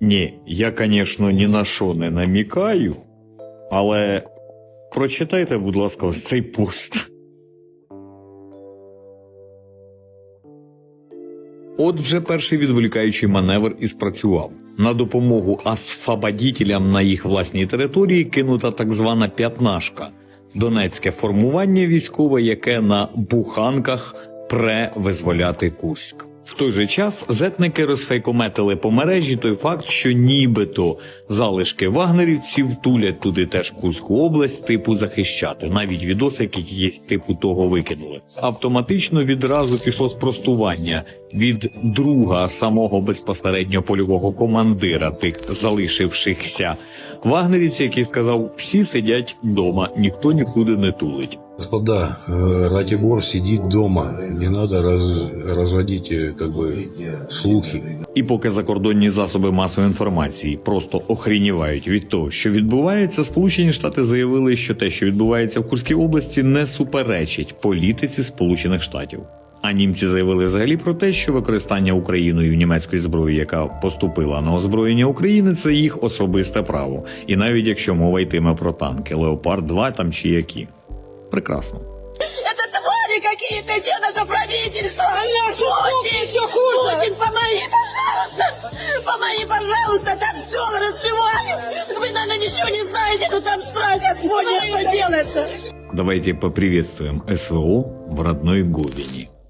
Ні, я, звісно, ні на що не намікаю, але прочитайте, будь ласка, ось цей пост. От вже перший відволікаючий маневр і спрацював. На допомогу асфабадітелям на їх власній території кинута так звана п'ятнашка донецьке формування військове, яке на буханках пре визволяти Курськ. В той же час зетники розфейкометили по мережі той факт, що нібито залишки вагнерівців тулять туди теж Курську область, типу захищати. Навіть відосик якийсь типу того викинули. Автоматично відразу пішло спростування від друга самого безпосередньо польового командира тих залишившихся вагнерівців, який сказав: всі сидять вдома, ніхто нікуди не тулить. Господа, э, Ратибор сидит дома. Не надо раз- разводить э, как бы слухи. І поки закордонні засоби масової інформації просто охрінівають від того, що відбувається, Сполучені Штати заявили, що те, що відбувається в Курській області, не суперечить політиці Сполучених Штатів. А німці заявили взагалі про те, що використання Україною німецької зброї, яка поступила на озброєння України, це їх особисте право. І навіть якщо мова йтиме про танки, Леопард 2 там чи які. Прекрасно. Твари какие-то, где наше правительство? Путин, все хуже. Путин, помоги, пожалуйста! Помоги, пожалуйста, там все разбивают! Вы, наверное, ничего не знаете, но там страх Господня, что делается! Давайте поприветствуем СВО в родной Говине.